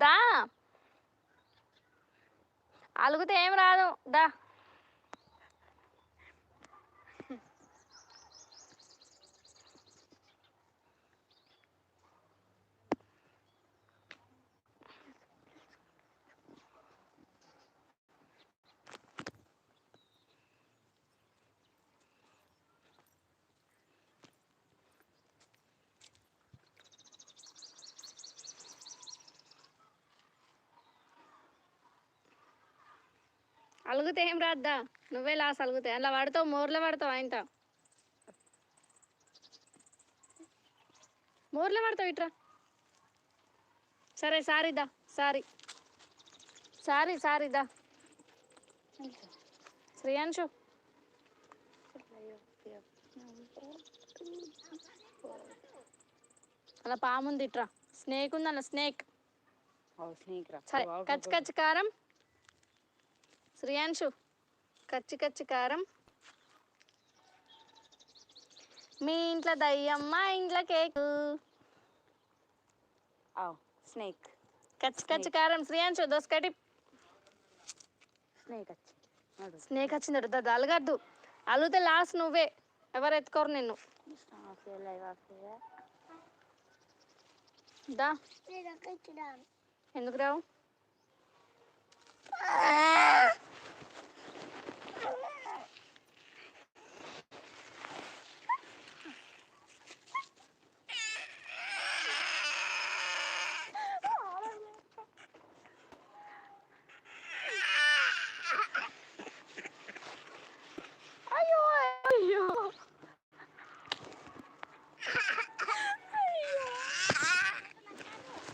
దా. అలుగుతే ఏం రాదు. దా. అలుగుతే ఏం రాద్దా? నువ్వే లాస్ అలుగుతాయి. అలా పడతావు మోర్లో పడతావు ఆయనత. మోర్లో పడతావు ఇట్రా. సరే సారీ దా సారీ. సారీ సారీ దా. శ్రేయాంశు. అలా పాముంది ఇట్రా. స్నేక్ ఉంది అలా స్నేక్ కచ్చి కచ్చి కారం. శ్రేయాంశు కచ్చి కచ్చి కారం. మీ ఇంట్లో దయ్యం మా ఇంట్లో కేక్. స్నేక్. కచ్చి కచ్చి కారం. శ్రేయాంశు దోసకటి. స్నేక్ వచ్చి స్నేక్ వచ్చిందట దాది అలగద్దు అలిగితే లాస్ట్ నువ్వే. ఎవరు ఎత్తుకోరు నిన్ను. దా. ఎందుకు రావు?